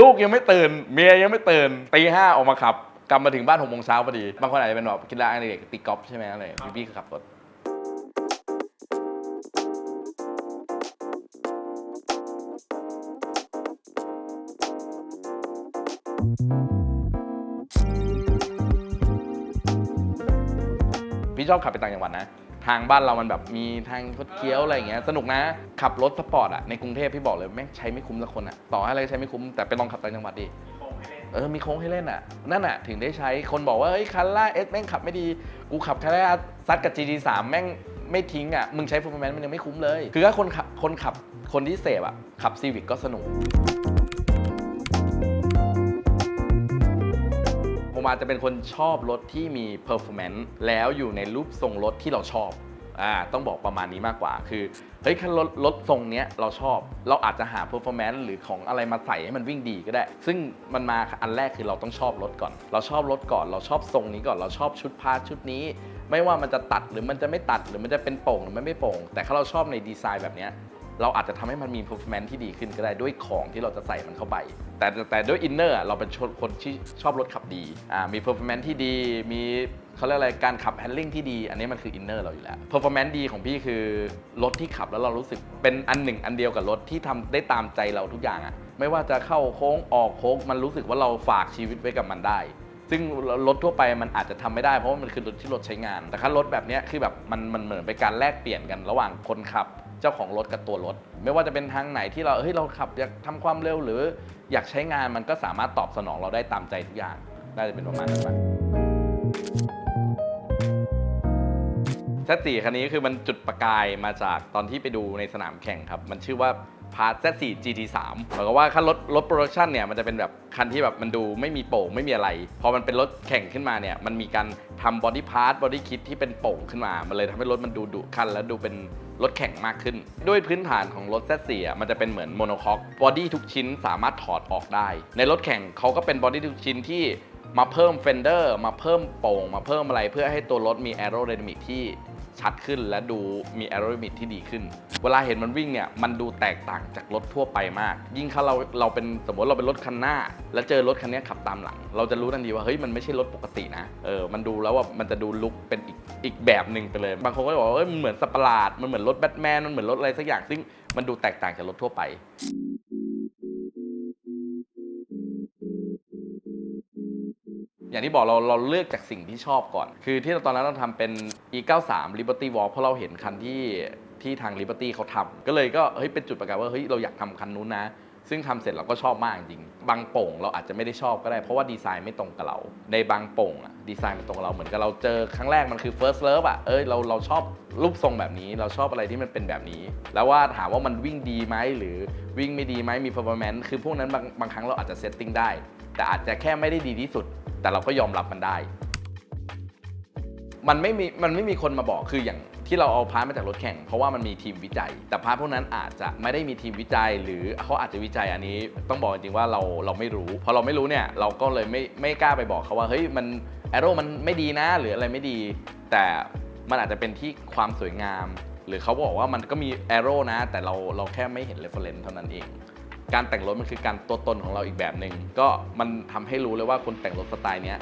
ลูกยังไม่ตื่น เมียยังไม่ตื่นตีห้าออกมาขับ กลับมาถึงบ้านหกโมงเช้าพอดี บางคนอาจจะเป็นแบบกีฬาอะไรเด็กตีกอล์ฟใช่ไหมอะไรพี่พี่ขับรถพี่ชอบขับไปต่างจังหวัดนะ ทางบ้านเรามันแบบมีทางคดเคี้ยวอะไรอย่างเงี้ยสนุกนะ ขับรถสปอร์ตอะในกรุงเทพพี่บอกเลยแม่งใช้ไม่คุ้มสักคนอะต่อให้อะไรใช้ไม่คุ้มแต่ไปลองขับต่างจังหวัดดิเออมีโค้งให้เล่นอะ นั่นอะ ถึงได้ใช้คนบอกว่าเฮ้ยคันล่าเอ็กแม่งขับไม่ดี กูขับคันล่าซัดกับ GT3 แม่งไม่ทิ้งอะ มึงใช้ performance มันยังไม่คุ้มเลย คือถ้าคนขับคนขับคนที่เสพอะ ขับ Civic ก็สนุก มาจจะเป็นคนชอบรถที่มี performance แล้วอยู่ในรูปทรงรถที่เราชอบอ่าต้องบอกประมาณนี้มากกว่า คือเฮ้ยคันรถรถทรงเนี้ยเราชอบ เราอาจจะหา performance หรือของอะไรมาใส่ให้มันวิ่งดีก็ได้ ซึ่งมันมาอันแรกคือเราต้องชอบรถก่อน เราชอบรถก่อน เราชอบทรงนี้ก่อน เราชอบชุดพาร์ทชุดนี้ ไม่ว่ามันจะตัดหรือมันจะไม่ตัดหรือมันจะเป็นโป่งหรือมันไม่โป่ง แต่ถ้าเราชอบในดีไซน์แบบเนี้ย เราอาจจะทำให้มันมี performance ที่ดีขึ้นก็ได้ด้วยของที่เราจะใส่มันเข้าไป แต่แต่ด้วย inner อะเราเป็นคนที่ชอบรถขับดีอ่ามี performance ที่ดี มีเขาเรียกอะไรการขับ handling ที่ดี อันนี้มันคือ inner เราอยู่แล้ว performance ดีของพี่คือรถที่ขับแล้วเรารู้สึกเป็นอันหนึ่ง อันเดียวกับรถที่ทำได้ตามใจเราทุกอย่างอะไม่ว่าจะเข้าโค้งออกโค้งมันรู้สึกว่าเราฝากชีวิตไว้กับมันได้ ซึ่งรถทั่วไปมันอาจจะทำไม่ได้เพราะว่ามันคือรถที่รถใช้งาน แต่ถ้ารถแบบนี้คือแบบมันมันเหมือนเป็นการแลกเปลี่ยนกันระหว่างคนขับ เจ้าของรถกับตัวรถ ไม่ว่าจะเป็นทางไหนที่เราเฮ้ยเราขับอยากทำความเร็วหรืออยากใช้งานมันก็สามารถตอบสนองเราได้ตามใจทุกอย่างน่าจะเป็นประมาณนั้นไปแซดสี่คันนี้คือมันจุดประกายมาจากตอนที่ไปดูในสนามแข่งครับ มันชื่อว่า พาร์ท Z4 GT3 เหมือนกับว่าคันรถรถโปรดักชันเนี่ยมันจะเป็นแบบคันที่แบบมันดูไม่มีโป่งไม่มีอะไร พอมันเป็นรถแข่งขึ้นมาเนี่ยมันมีการทำบอดี้พาร์ทบอดี้คิดที่เป็นโป่งขึ้นมา มันเลยทำให้รถมันดูดุคันแล้วดูเป็นรถแข่งมากขึ้น ด้วยพื้นฐานของรถ Z4 อะมันจะเป็นเหมือนโมโนคอกบอดี้ทุกชิ้นสามารถถอดออกได้ ในรถแข่งเขาก็เป็นบอดี้ทุกชิ้นที่มาเพิ่มเฟนเดอร์มาเพิ่มโป่งมาเพิ่มอะไรเพื่อให้ตัวรถมีแอโร d y นามิกที่ ชัดขึ้นและดูมีแอโร d y นามิกที่ดีขึ้น เวลาเห็นมันวิ่งเนี่ยมันดูแตกต่างจากรถทั่วไปมาก ยิ่งถ้าเราเราเป็นสมมติเราเป็นรถคันหน้า แล้วเจอรถคันนี้ขับตามหลัง เราจะรู้ทันทีว่าเฮ้ยมันไม่ใช่รถปกตินะเออมันดูแล้วว่ามันจะดูลุกเป็นอีกอีกแบบหนึ่งไปเลย บางคนก็บอกว่าเอ้ยมันเหมือนสัตว์ปหลาดมันเหมือนรถแบทแมนมันเหมือนรถอะไรสักอย่างซึ่งมันดูแตกต่างจากรถทั่วไป อย่างที่บอกเราเราเลือกจากสิ่งที่ชอบก่อน คือที่เราตอนนั้นเราทำเป็น e93 Liberty Walk เพราะเราเห็นคันที่ที่ทาง Liberty เขาทำก็เลยก็เฮ้ยเป็นจุดประกายว่าเฮ้ยเราอยากทำคันนู้นนะ ซึ่งทำเสร็จเราก็ชอบมากจริง บางโป่งเราอาจจะไม่ได้ชอบก็ได้เพราะว่าดีไซน์ไม่ตรงกับเรา ในบางโป่งอะดีไซน์มันตรงกับเราเหมือนกับเราเจอครั้งแรกมันคือ first love อะเอ้ยเราเราชอบรูปทรงแบบนี้ เราชอบอะไรที่มันเป็นแบบนี้ แล้วว่าถามว่ามันวิ่งดีไหมหรือวิ่งไม่ดีไหมมี performance คือพวกนั้นบางบางครั้งเราอาจจะ setting ได้ แต่อาจจะแค่ไม่ได้ดีที่สุด แต่เราก็ยอมรับมันได้ มันไม่มีมันไม่มีคนมาบอกคืออย่างที่เราเอาพาร์ทมาจากรถแข่ง เพราะว่ามันมีทีมวิจัย แต่พาร์ทพวกนั้นอาจจะไม่ได้มีทีมวิจัย หรือเขาอาจจะวิจัยอันนี้ ต้องบอกจริงๆว่าเราเราไม่รู้พอเราไม่รู้เนี่ยเราก็เลยไม่ไม่กล้าไปบอกเขาว่าเฮ้ยมันแอโร่มันไม่ดีนะหรืออะไรไม่ดี แต่มันอาจจะเป็นที่ความสวยงาม หรือเขาบอกว่ามันก็มีแอโร่นะ แต่เราเราแค่ไม่เห็นเรฟเฟรนซ์เท่านั้นเอง การแต่งรถมันคือการตัวตนของเราอีกแบบหนึ่งก็มันทำให้รู้เลยว่าคนแต่งรถสไตล์เนี้ย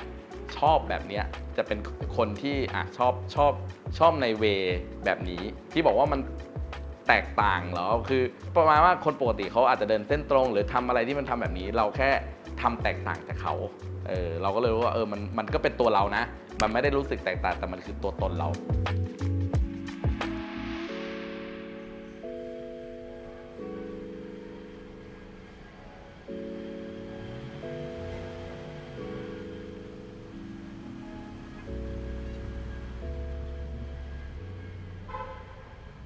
ชอบแบบเนี้ยจะเป็นคนที่อะชอบชอบชอบในเวแบบนี้ ที่บอกว่ามันแตกต่างเหรอคือประมาณว่าคนปกติเขาอาจจะเดินเส้นตรง หรือทำอะไรที่มันทำแบบนี้ เราแค่ทำแตกต่างจากเขาเออเราก็เลยรู้ว่าเออมันมันก็เป็นตัวเรานะ มันไม่ได้รู้สึกแตกต่างแต่มันคือตัวตนเรา